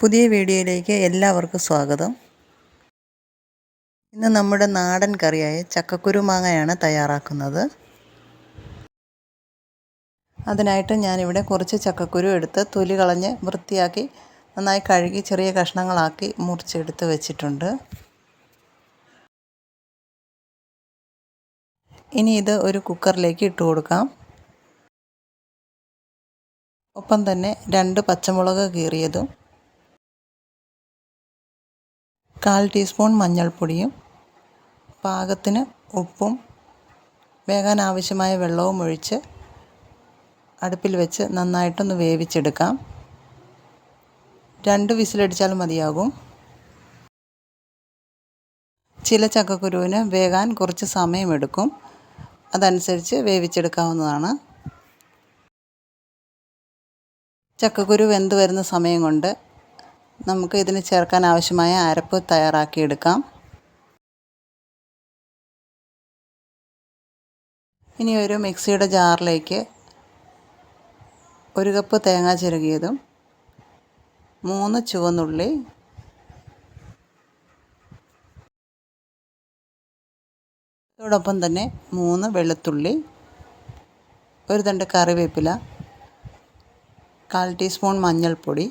പുതിയ വീഡിയോയിലേക്ക് എല്ലാവർക്കും സ്വാഗതം. ഇന്ന് നമ്മുടെ നാടൻ കറിയായ ചക്കക്കുരുമാങ്ങയാണ് തയ്യാറാക്കുന്നത്. അതിനായിട്ട് ഞാനിവിടെ കുറച്ച് ചക്കക്കുരു എടുത്ത് തൊലി കളഞ്ഞ് വൃത്തിയാക്കി നന്നായി കഴുകി ചെറിയ കഷ്ണങ്ങളാക്കി മുറിച്ചെടുത്ത് വെച്ചിട്ടുണ്ട്. ഇനി ഇത് ഒരു കുക്കറിലേക്ക് ഇട്ട് കൊടുക്കാം. ഒപ്പം തന്നെ രണ്ട് പച്ചമുളക് കീറിയതും കാൽ ടീസ്പൂൺ മഞ്ഞൾപ്പൊടിയും പാകത്തിന് ഉപ്പും വേകാൻ ആവശ്യമായ വെള്ളവും ഒഴിച്ച് അടുപ്പിൽ വെച്ച് നന്നായിട്ടൊന്ന് വേവിച്ചെടുക്കാം. രണ്ട് വിസിലടിച്ചാൽ മതിയാകും. ചില ചക്കക്കുരുവിന് വേകാൻ കുറച്ച് സമയമെടുക്കും. അതനുസരിച്ച് വേവിച്ചെടുക്കാവുന്നതാണ്. ചക്കക്കുരു വെന്ത് വരുന്ന സമയം കൊണ്ട് നമുക്ക് ഇതിന് ചേർക്കാൻ ആവശ്യമായ അരപ്പ് തയ്യാറാക്കിയെടുക്കാം. ഇനി ഒരു മിക്സിയുടെ ജാറിലേക്ക് ഒരു കപ്പ് തേങ്ങ ചിരകിയതും മൂന്ന് ചുവന്നുള്ളി അതോടൊപ്പം തന്നെ മൂന്ന് വെളുത്തുള്ളി ഒരു തണ്ട് കറിവേപ്പില കാൽ ടീസ്പൂൺ മഞ്ഞൾപ്പൊടി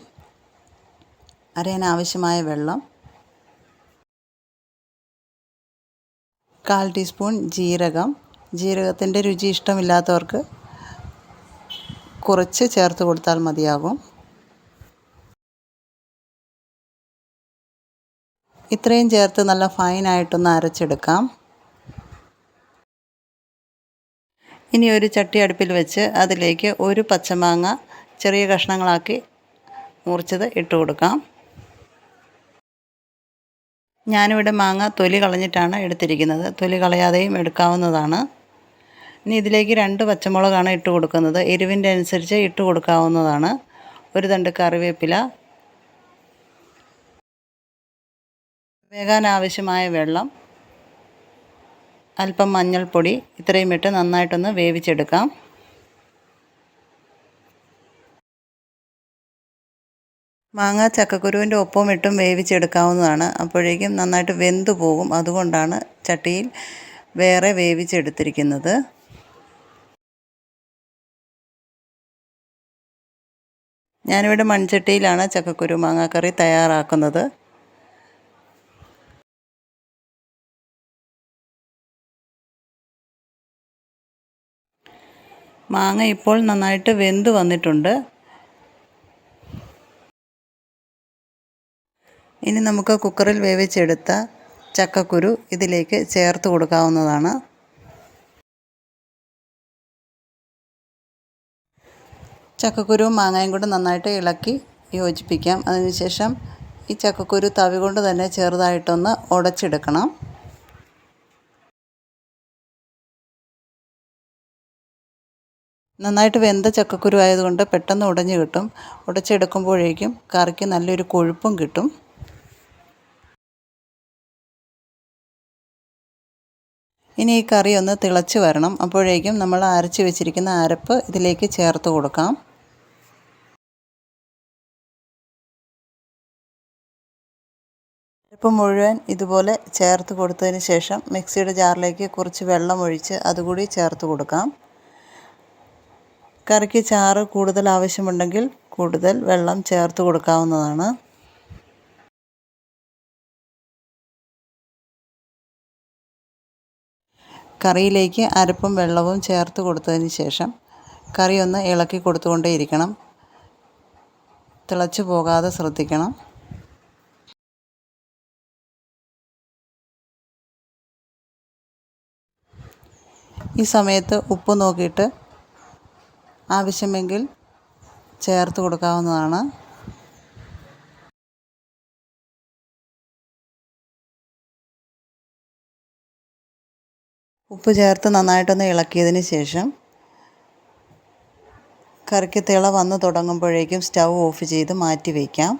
അരയാൻ ആവശ്യമായ വെള്ളം കാൽ ടീസ്പൂൺ ജീരകം. ജീരകത്തിന്റെ രുചി ഇഷ്ടമില്ലാത്തവർക്ക് കുറച്ച് ചേർത്ത് കൊടുത്താൽ മതിയാകും. ഇത്രയും ചേർത്ത് നല്ല ഫൈനായിട്ടൊന്ന് അരച്ചെടുക്കാം. ഇനി ഒരു ചട്ടി അടുപ്പിൽ വെച്ച് അതിലേക്ക് ഒരു പച്ചമാങ്ങ ചെറിയ കഷ്ണങ്ങളാക്കി മുറിച്ചത് ഇട്ട് കൊടുക്കാം. ഞാനിവിടെ മാങ്ങ തൊലി കളഞ്ഞിട്ടാണ് എടുത്തിരിക്കുന്നത്. തൊലി കളയാതെയും എടുക്കാവുന്നതാണ്. ഇനി ഇതിലേക്ക് രണ്ട് പച്ചമുളകാണ് ഇട്ട് കൊടുക്കുന്നത്. എരിവിന്റെ അനുസരിച്ച് ഇട്ട് കൊടുക്കാവുന്നതാണ്. ഒരു തണ്ട് കറിവേപ്പില. വേകാൻ ആവശ്യമായ വെള്ളം. അല്പം മഞ്ഞൾപ്പൊടി. ഇത്രയും ഇട്ട് നന്നായിട്ടൊന്ന് വേവിച്ചെടുക്കാം. മാങ്ങ ചക്കക്കുരുവിന്റെ ഒപ്പം ഇട്ടും വേവിച്ചെടുക്കാവുന്നതാണ്. അപ്പോഴേക്കും നന്നായിട്ട് വെന്ത് പോകും. അതുകൊണ്ടാണ് ചട്ടിയിൽ വേറെ വേവിച്ചെടുത്തിരിക്കുന്നത്. ഞാനിവിടെ മൺചട്ടിയിലാണ് ചക്കക്കുരു മാങ്ങാക്കറി തയ്യാറാക്കുന്നത്. മാങ്ങ ഇപ്പോൾ നന്നായിട്ട് വെന്ത് വന്നിട്ടുണ്ട്. ഇനി നമുക്ക് കുക്കറിൽ വേവിച്ചെടുത്ത ചക്കക്കുരു ഇതിലേക്ക് ചേർത്ത് കൊടുക്കാവുന്നതാണ്. ചക്കക്കുരു മാങ്ങയും കൂടെ നന്നായിട്ട് ഇളക്കി യോജിപ്പിക്കാം. അതിനുശേഷം ഈ ചക്കക്കുരു തവി കൊണ്ട് തന്നെ ചെറുതായിട്ടൊന്ന് ഉടച്ചെടുക്കണം. നന്നായിട്ട് വെന്ത ചക്കക്കുരു ആയതുകൊണ്ട് പെട്ടെന്ന് ഉടഞ്ഞു കിട്ടും. ഉടച്ചെടുക്കുമ്പോഴേക്കും കറിക്ക് നല്ലൊരു കൊഴുപ്പും കിട്ടും. ഇനി ഈ കറി ഒന്ന് തിളച്ച് വരണം. അപ്പോഴേക്കും നമ്മൾ അരച്ച് വെച്ചിരിക്കുന്ന അരപ്പ് ഇതിലേക്ക് ചേർത്ത് കൊടുക്കാം. അരപ്പ് മുഴുവൻ ഇതുപോലെ ചേർത്ത് കൊടുത്തതിന് ശേഷം മിക്സിയുടെ ജാറിലേക്ക് കുറച്ച് വെള്ളം ഒഴിച്ച് അതുകൂടി ചേർത്ത് കൊടുക്കാം. കറിക്ക് ചാറ് കൂടുതൽ ആവശ്യമുണ്ടെങ്കിൽ കൂടുതൽ വെള്ളം ചേർത്ത് കൊടുക്കാവുന്നതാണ്. കറിയിലേക്ക് അരപ്പും വെള്ളവും ചേർത്ത് കൊടുത്തതിന് ശേഷം കറി ഒന്ന് ഇളക്കി കൊടുത്തുകൊണ്ടേയിരിക്കണം. തിളച്ചു പോകാതെ ശ്രദ്ധിക്കണം. ഈ സമയത്ത് ഉപ്പ് നോക്കിയിട്ട് ആവശ്യമെങ്കിൽ ചേർത്ത് കൊടുക്കാവുന്നതാണ്. ഉപ്പ് ചേർത്ത് നന്നായിട്ടൊന്ന് ഇളക്കിയതിന് ശേഷം കറിക്ക് തിള വന്ന് തുടങ്ങുമ്പോഴേക്കും സ്റ്റൗ ഓഫ് ചെയ്ത് മാറ്റി വയ്ക്കാം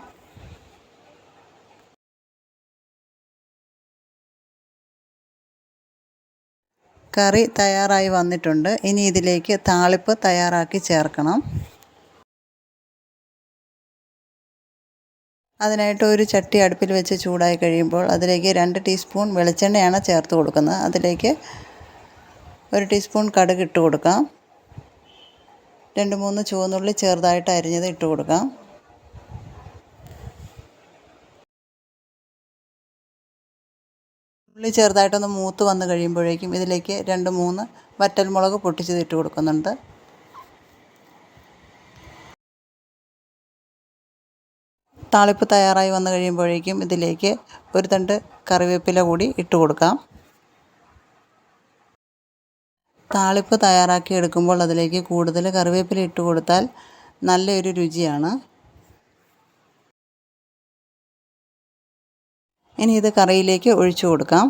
കറി തയ്യാറായി വന്നിട്ടുണ്ട്. ഇനി ഇതിലേക്ക് താളിപ്പ് തയ്യാറാക്കി ചേർക്കണം. അതിനായിട്ട് ഒരു ചട്ടി അടുപ്പിൽ വെച്ച് ചൂടായി കഴിയുമ്പോൾ അതിലേക്ക് രണ്ട് ടീസ്പൂൺ വെളിച്ചെണ്ണയാണ് ചേർത്ത് കൊടുക്കുന്നത്. അതിലേക്ക് ഒരു ടീസ്പൂൺ കടുക് ഇട്ട് കൊടുക്കാം. രണ്ട് മൂന്ന് ചുവന്നുള്ളി ചെറുതായിട്ട് അരിഞ്ഞത് ഇട്ട് കൊടുക്കാം. ഉള്ളി ചെറുതായിട്ടൊന്ന് മൂത്ത് വന്ന് കഴിയുമ്പോഴേക്കും ഇതിലേക്ക് രണ്ട് മൂന്ന് വറ്റൽമുളക് പൊട്ടിച്ചത് ഇട്ട് കൊടുക്കുന്നുണ്ട്. താളിപ്പ് തയ്യാറായി വന്നു കഴിയുമ്പോഴേക്കും ഇതിലേക്ക് ഒരു തണ്ട് കറിവേപ്പില കൂടി ഇട്ട് കൊടുക്കാം. താളിപ്പ് തയ്യാറാക്കി എടുക്കുമ്പോൾ അതിലേക്ക് കൂടുതൽ കറിവേപ്പില ഇട്ട് കൊടുത്താൽ നല്ലൊരു രുചിയാണ്. ഇനി ഇത് കറിയിലേക്ക് ഒഴിച്ചു കൊടുക്കാം.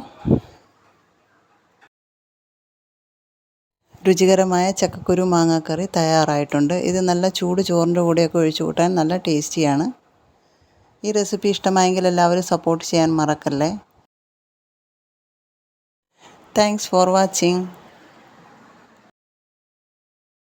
രുചികരമായ ചക്കക്കുരു മാങ്ങാക്കറി തയ്യാറായിട്ടുണ്ട്. ഇത് നല്ല ചൂട് ചോറിന്റെ കൂടെയൊക്കെ ഒഴിച്ചു കൂട്ടാൻ നല്ല ടേസ്റ്റിയാണ്. ഈ റെസിപ്പി ഇഷ്ടമായെങ്കിൽ എല്ലാവരും സപ്പോർട്ട് ചെയ്യാൻ മറക്കല്ലേ. Thanks for watching